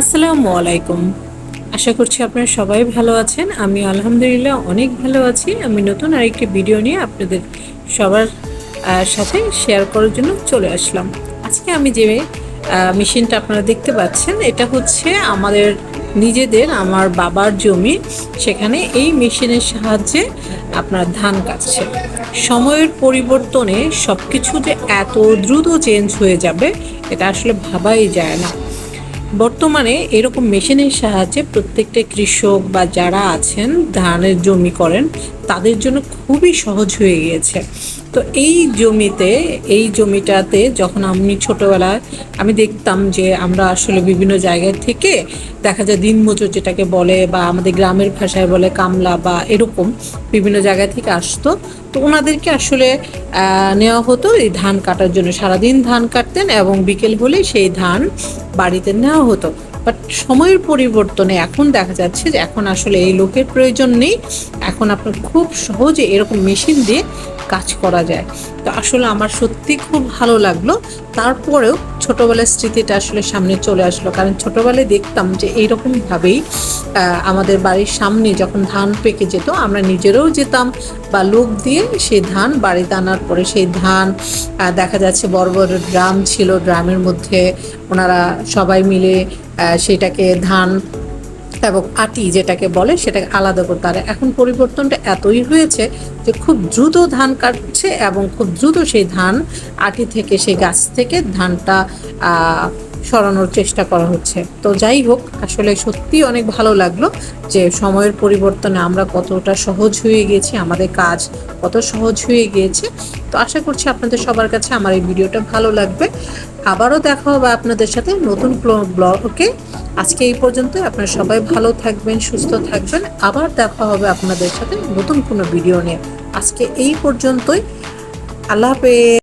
আসসালামু আলাইকুম। আশা করছি আপনারা সবাই ভালো আছেন। আমি আলহামদুলিল্লাহ অনেক ভালো আছি। আমি নতুন আরেকটি ভিডিও নিয়ে আপনাদের সবার সাথে শেয়ার করার জন্য চলে আসলাম। আজকে আমি যে মেশিনটা আপনারা দেখতে পাচ্ছেন, এটা হচ্ছে আমাদের, নিজেদের, আমার বাবার জমি। সেখানে এই মেশিনের সাহায্যে আপনার ধান কাটছে। সময়ের পরিবর্তনে সব কিছু যে এত দ্রুত চেঞ্জ হয়ে যাবে, এটা আসলে ভাবাই যায় না। বর্তমানে এরকম মেশিনের সাহায্যে প্রত্যেকটা কৃষক বা যারা আছেন, ধানের জমি করেন, তাদের জন্য খুবই সহজ হয়ে গিয়েছে। তো এই জমিতে, এই জমিটাতে যখন আমি ছোটোবেলায় আমি দেখতাম যে আমরা আসলে বিভিন্ন জায়গা থেকে দেখা যায় দিনমজুর যেটাকে বলে বা আমাদের গ্রামের ভাষায় বলে কামলা বা এরকম বিভিন্ন জায়গা থেকে আসতো। তো ওনাদেরকে আসলে নেওয়া হতো এই ধান কাটার জন্য। সারাদিন ধান কাটতেন এবং বিকেল হলে সেই ধান বাড়িতে নেওয়া হতো। বাট সময়ের পরিবর্তনে এখন দেখা যাচ্ছে যে এখন আসলে এই লোকের প্রয়োজন নেই। এখন আপনার খুব সহজে এরকম মেশিন দিয়ে কাজ করা যায়। তো আসলে আমার সত্যি খুব ভালো লাগল। তারপরেও ছোটবেলার স্মৃতিটা আসলে সামনে চলে আসলো। কারণ ছোটোবেলায় দেখতাম যে এইরকমভাবেই আমাদের বাড়ির সামনে যখন ধান পেকে যেত, আমরা নিজেরাও যেতাম বা লোক দিয়ে সেই ধান বাড়িতে আনার পরে সেই ধান দেখা যাচ্ছে বড় বড় ড্রাম ছিল ড্রামের মধ্যে ওনারা সবাই মিলে সেটাকে ধান এবং আটি যেটাকে বলে সেটাকে আলাদা করতে। আর এখন পরিবর্তনটা এতই হয়েছে যে খুব দ্রুত ধান কাটছে এবং খুব দ্রুত সেই ধান আটি থেকে সেই গাছ থেকে ধানটা সরানোর চেষ্টা করা হচ্ছে। তো যাই হোক, আসলে সত্যি অনেক ভালো লাগল যে সময়ের পরিবর্তনে আমরা কতটা সহজ হয়ে গেছি, আমাদের কাজ কত সহজ হয়ে গিয়েছে। তো আশা করছি আপনাদের সবার কাছে আমার এই ভিডিওটা ভালো লাগবে। আবারও দেখা হবে আপনাদের সাথে নতুন ব্লগে। আজকে এই পর্যন্ত আপনারা সবাই ভালো থাকবেন, সুস্থ থাকবেন। আবার দেখা হবে আপনাদের সাথে নতুন কোনো ভিডিও নিয়ে। আজকে এই পর্যন্তই। আল্লাহ হাফেজ।